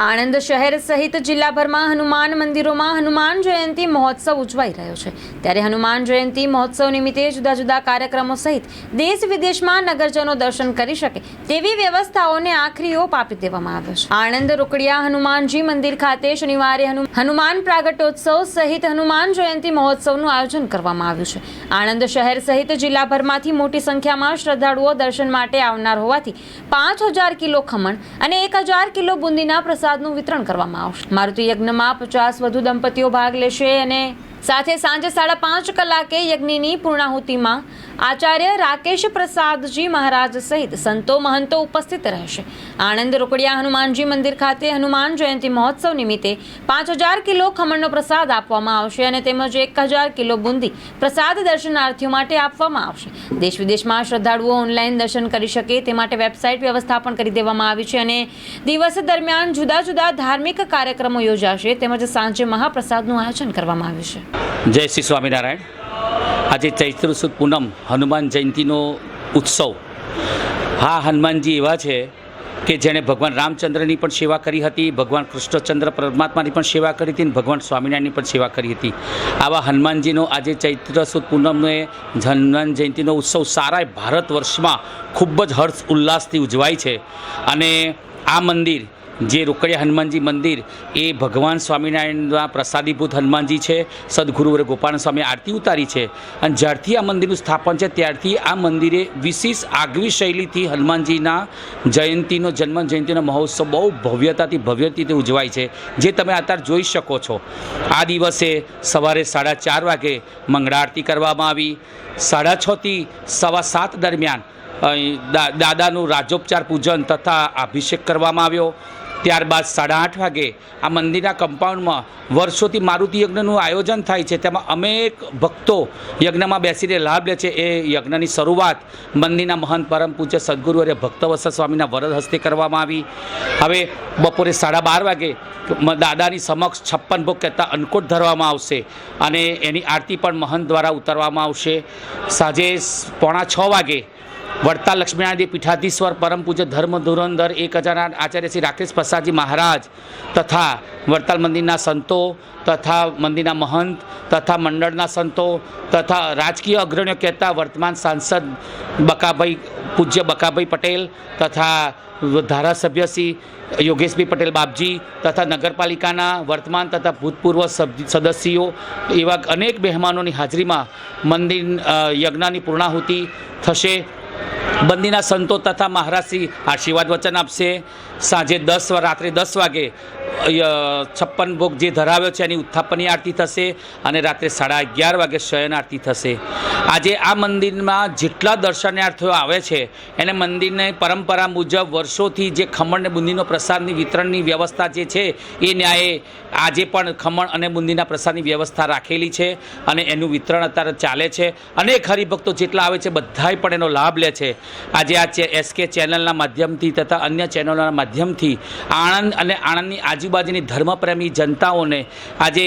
આણંદ શહેર સહિત જિલ્લાભરમાં હનુમાન મંદિરોમાં હનુમાન જયંતી મહોત્સવ ઉજવાઈ રહ્યો છે. ત્યારે હનુમાન જયંતી મહોત્સવ નિમિત્તે જુદા જુદા કાર્યક્રમો સહિત દેશ વિદેશમાં નગરજનો દર્શન કરી શકે તેવી વ્યવસ્થાઓને આખરી ઓપ આપી દેવામાં આવ્યો છે. આણંદ રોકડિયા હનુમાનજી મંદિર ખાતે શનિવારે હનુ- હનુમાન પ્રાગટ્યોત્સવ સહિત હનુમાન જયંતી મહોત્સવનું આયોજન કરવામાં આવ્યું છે. આણંદ શહેર સહિત જિલ્લાભરમાંથી મોટી સંખ્યામાં શ્રદ્ધાળુઓ દર્શન માટે આવનાર હોવાથી પાંચ હજાર કિલો ખમણ અને એક હજાર કિલો બુંદીના પ્રસાદનું વિતરણ કરવામાં આવશે. મારુતિ યજ્ઞમાં પચાસ વધુ દંપતીઓ ભાગ લેશે અને સાથે સાંજે સાડા પાંચ કલાકે યજ્ઞની પૂર્ણાહુતિમાં આચાર્ય રાકેશ પ્રસાદજી મહારાજ સહિત સંતો મહંતો ઉપસ્થિત રહેશે. આણંદ રોકડિયા હનુમાનજી મંદિર ખાતે હનુમાન જયંતી મહોત્સવ નિમિત્તે પાંચ હજાર કિલો ખમણનો પ્રસાદ આપવામાં આવશે અને તેમજ એક હજાર કિલો બુંદી પ્રસાદ દર્શનાર્થીઓ માટે આપવામાં આવશે. દેશ વિદેશમાં શ્રદ્ધાળુઓ ઓનલાઈન દર્શન કરી શકે તે માટે વેબસાઇટ વ્યવસ્થાપન કરી દેવામાં આવી છે અને દિવસ દરમિયાન જુદા જુદા ધાર્મિક કાર્યક્રમો યોજાશે તેમજ સાંજે મહાપ્રસાદનું આયોજન કરવામાં આવ્યું છે. જય શ્રી સ્વામિનારાયણ. આજે ચૈત્ર સુદ પૂનમ હનુમાન જયંતીનો ઉત્સવ. હા, હનુમાનજી એવા છે કે જેણે ભગવાન રામચંદ્રની પણ સેવા કરી હતી, ભગવાન કૃષ્ણચંદ્ર પરમાત્માની પણ સેવા કરી હતી અને ભગવાન સ્વામિનારાયણની પણ સેવા કરી હતી. આવા હનુમાનજીનો આજે ચૈત્ર સુદ પૂનમને હનુમાન જયંતીનો ઉત્સવ સારા ભારત વર્ષમાં ખૂબ જ હર્ષ ઉલ્લાસથી ઉજવાય છે. અને આ મંદિર જે રોકડિયા હનુમાનજી મંદિર એ ભગવાન સ્વામિનારાયણના પ્રસાદીભૂત હનુમાનજી છે, સદગુરુ વરે ગોપાલ સ્વામી આરતી ઉતારી છે. અને જ્યારથી આ મંદિરનું સ્થાપન છે, ત્યારથી આ મંદિરે વિશેષ આગવી શૈલીથી હનુમાનજીના જયંતીનો જન્મ જયંતીનો મહોત્સવ બહુ ભવ્યતાથી ભવ્ય રીતે ઉજવાય છે, જે તમે અત્યારે જોઈ શકો છો. આ દિવસે સવારે સાડા ચાર વાગે મંગળા આરતી કરવામાં આવી. સાડા છથી સવા સાત દરમિયાન દાદાનું રાજોપચાર પૂજન તથા અભિષેક કરવામાં આવ્યો. ત્યારબાદ સાડા આઠ વાગે આ મંદિરના કમ્પાઉન્ડમાં વર્ષોથી મારુતિ યજ્ઞનું આયોજન થાય છે. તેમાં અનેક ભક્તો યજ્ઞમાં બેસીને લાભ લે છે. એ યજ્ઞની શરૂઆત મંદિરના મહંત પરમ પૂજ્ય સદગુરુ અને ભક્તવત્સલ સ્વામીના વરદ હસ્તે કરવામાં આવી. હવે બપોરે સાડા બાર વાગે દાદાની સમક્ષ છપ્પન ભોગ કહેતા અન્નકૂટ ધરવામાં આવશે અને એની આરતી પણ મહંત દ્વારા ઉતારવામાં આવશે. સાંજે પોણા છ વાગે વડતાલ લક્ષ્મીનારાયણ પીઠાધીશ્વર પરમ પૂજ્ય ધર્મ ધુરંધર એક હજારના આચાર્ય શ્રી રાકેશ પ્રસાદજી મહારાજ તથા વડતાલ મંદિરના સંતો તથા મંદિરના મહંત તથા મંડળના સંતો તથા રાજકીય અગ્રણીઓ કહેતા વર્તમાન સાંસદ બકાભાઈ, પૂજ્ય બકાભાઈ પટેલ તથા ધારાસભ્ય શ્રી યોગેશભાઈ પટેલ બાપજી તથા નગરપાલિકાના વર્તમાન તથા ભૂતપૂર્વ સદસ્યો એવા અનેક મહેમાનોની હાજરીમાં મંદિર યજ્ઞની પૂર્ણાહુતિ થશે. બંદીના સંતો તથા મહારાજશ્રી આશીર્વાદ વચન આપશે. સાંજે દસ રાત્રે દસ વાગે છપ્પન ભોગ જે ધરાવ્યો છે એની ઉત્થાપનની આરતી થશે અને રાત્રે સાડા અગિયાર વાગે શયન આરતી થશે. આજે આ મંદિરમાં જેટલા દર્શનાર્થીઓ આવે છે, એને મંદિરની પરંપરા મુજબ વર્ષોથી જે ખમણ અને બુંદીનો પ્રસાદની વિતરણની વ્યવસ્થા જે છે, એ ન્યાયે આજે પણ ખમણ અને બુંદીના પ્રસાદની વ્યવસ્થા રાખેલી છે અને એનું વિતરણ અત્યારે ચાલે છે. અનેક હરિભક્તો જેટલા આવે છે, બધાય પણ એનો લાભ લે છે. આજે આ એસકે ચેનલના માધ્યમથી તથા અન્ય ચેનલોના માધ્યમથી આણંદ અને આણંદની આજુબાજુની ધર્મપ્રેમી જનતાઓને આજે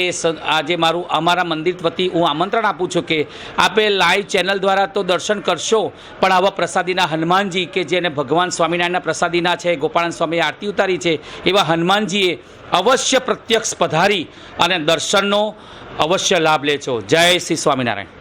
આજે મારું, અમારા મંદિર વતી હું આમંત્રણ આપું છું કે આપે લાઈવ ચેનલ દ્વારા તો દર્શન કરશો, પણ આવા પ્રસાદીના હનુમાનજી કે જેને ભગવાન સ્વામિનારાયણના પ્રસાદીના છે, ગોપાળન સ્વામીએ આરતી ઉતારી છે, એવા હનુમાનજીએ અવશ્ય પ્રત્યક્ષ પધારી અને દર્શનનો અવશ્ય લાભ લેજો. જય શ્રી સ્વામિનારાયણ.